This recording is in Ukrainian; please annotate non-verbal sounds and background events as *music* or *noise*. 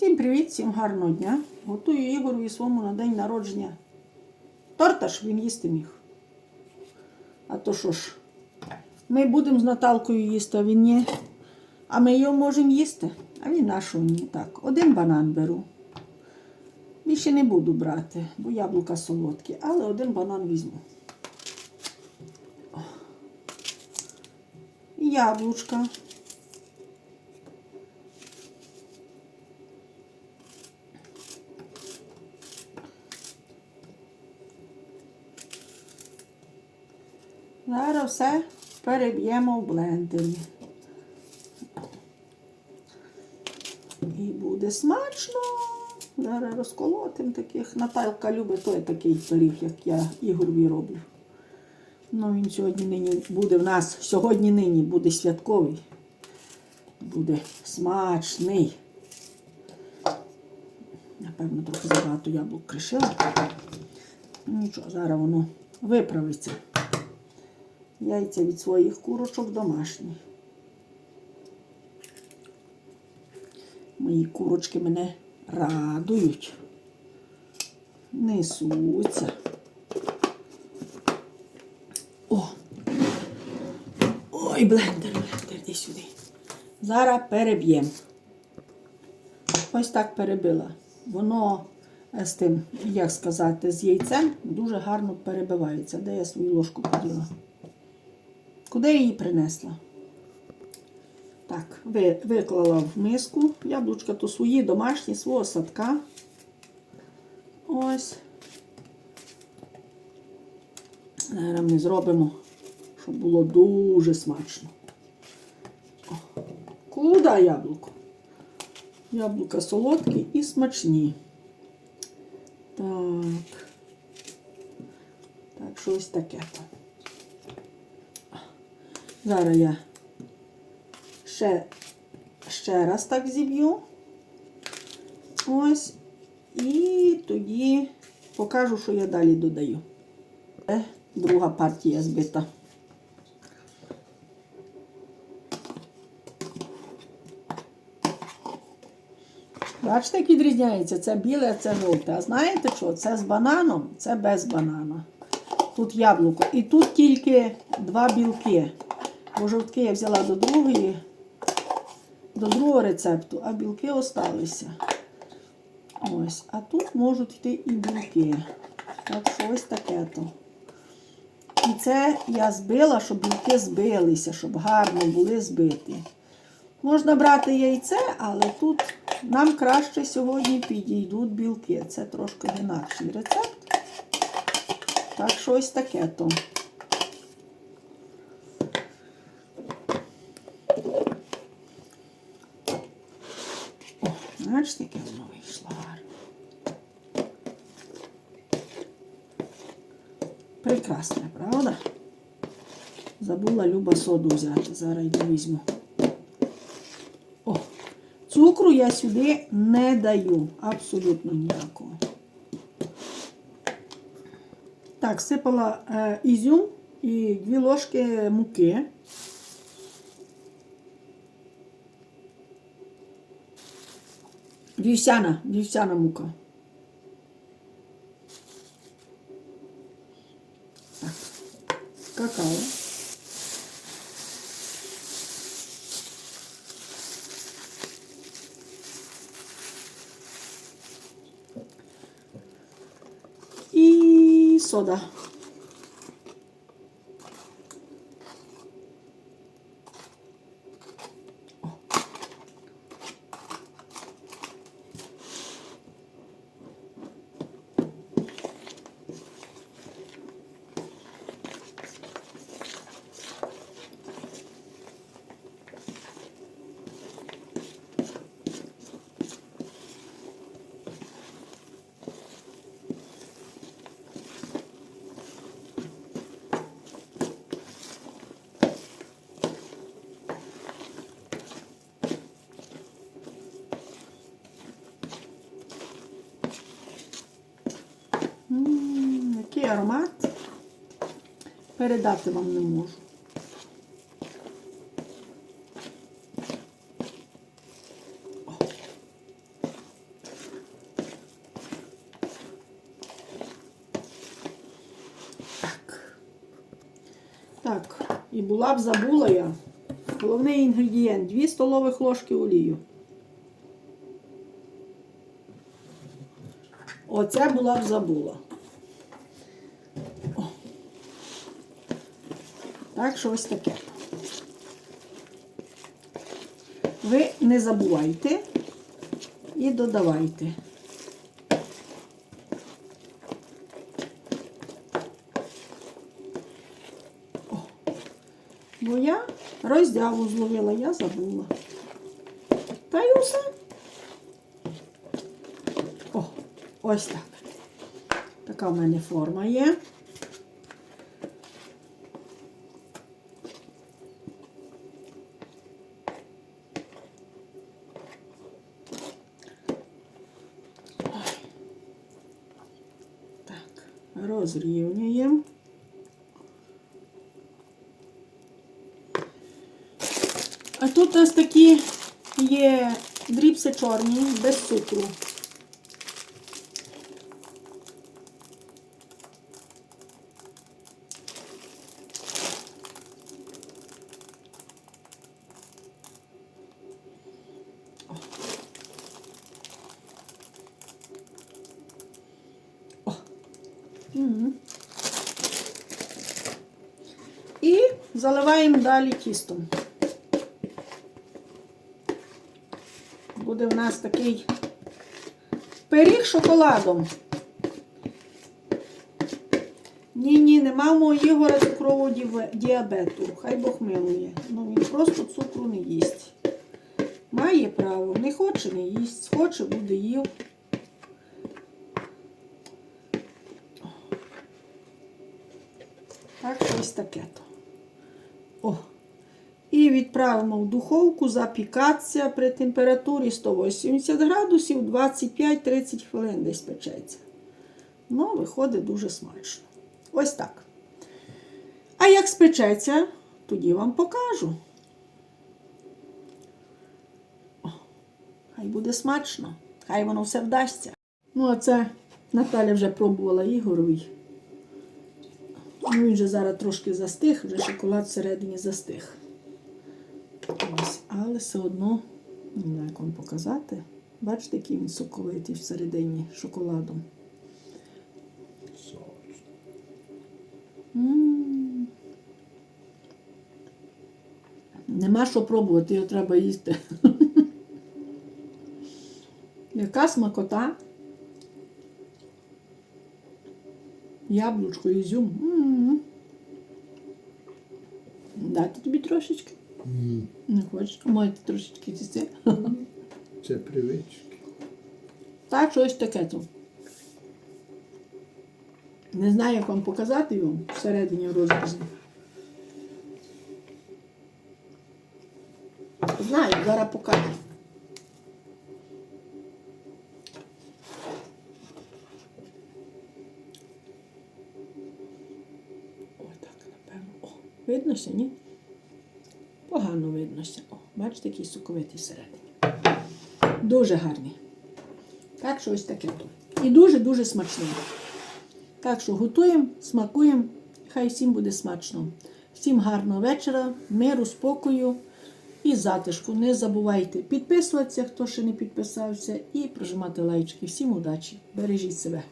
Всім привіт, всім гарного дня. Готую Ігорові своєму на день народження. Торта ж він їсти міг. А то що ж, ми будемо з Наталкою їсти, а він ні. А ми його можемо їсти. А він нашого ні. Так, один банан беру. Більше не буду брати, бо яблука солодкі, але один банан візьму. Яблучка. Зараз все переб'ємо в блендері. І буде смачно. Зараз розколотим таких. Наталка любить той такий пиріг, як я Ігорові роблю. Ну, він сьогодні нині буде в нас, сьогодні нині буде святковий. Буде смачний. Напевно, трохи забагато яблук кришила. Ну, Нічого, зараз воно виправиться. Яйця від своїх курочок домашні. Мої курочки мене радують. Несуться. О! Ой, блендер, блендер, іди сюди. Зараз переб'ємо. Ось так перебила. Воно е, з тим, як сказати, з яйцем дуже гарно перебивається. Де я свою ложку поділа? Куди я її принесла? Так, ви, виклала в миску. Яблучка то свої домашні, свого садка. Ось. Зараз ми зробимо, щоб було дуже смачно. О, Куди яблуко? Яблука солодкі і смачні. Так. Так, щось таке то. Зараз я ще, ще раз так зіб'ю. Ось. І тоді покажу, що я далі додаю. Це друга партія збита. Бачите, як відрізняється? Це біле, а це жовте. А знаєте що? Це з бананом, це без банана. Тут яблуко. І тут тільки два білки. Бо я взяла до другої, до другого рецепту, а білки осталися. Ось. А тут можуть йти і білки. Так що ось таке то. І це я збила, щоб білки збилися, щоб гарно були збиті. Можна брати яйце, але тут нам краще сьогодні підійдуть білки. Це трошки інакший рецепт. Так що ось таке то. О, знаєш, яке воно вийшло гарно. Прекрасне, правда? Забула Люба соду взяти. Зараз йду візьму. О, цукру я сюди не даю. Абсолютно ніякого. Так, сипала е, ізюм і дві ложки муки. Вівсяна, вівсяна мука. Так, какао. І сода. М який аромат передати вам не можу. Так, і була б забула я. Головний інгредієнт 2 столових ложки олію. Оце була б забула. О. Так що ось таке. Ви не забувайте і додавайте. О. Бо я роздяву зловила, я забула. Та й усе. О, ось так. Така в мене форма є. Так, розрівнюємо. А тут нас такі є дрібси чорні, без цукру. І заливаємо далі тістом. Буде в нас такий пиріг шоколадом. Ні, ні, нема мого Ігора цукрового діабету. Хай Бог милує. Ну він просто цукру не їсть. Має право, не хоче, не їсть. Хоче, буде їв. Так, щось таке то. О. І відправимо в духовку запікатися при температурі 180 градусів 25-30 хвилин десь печеться. Ну, виходить дуже смачно. Ось так. А як спечеться, тоді вам покажу. О, хай буде смачно, хай воно все вдасться. Ну, а це Наталя вже пробувала Ігоровий. Ну, він же зараз трошки застиг, вже шоколад всередині застиг. Ось, але все одно, не знаю, як вам показати. Бачите, який він соковитий всередині шоколадом. М. Нема що пробувати, його треба їсти. *laughs* Яка смакота? Яблучко, ізюм. М. Дати тобі трошечки? Ні, Не хочеш? Маєте трошечки тісти? *laughs* це привички. Так, щось таке тут. Не знаю, як вам показати його всередині розрізі. Знаю, зараз покажу. Отак, напевно. О, виднося, ні? Погано виднося. О, бачите, який соковитий всередині. Дуже гарний. Так що ось таке то. І дуже-дуже смачний. Так що готуємо, смакуємо. Хай всім буде смачно. Всім гарного вечора, миру, спокою і затишку. Не забувайте підписуватися, хто ще не підписався, і прожимати лайчики. Всім удачі! Бережіть себе!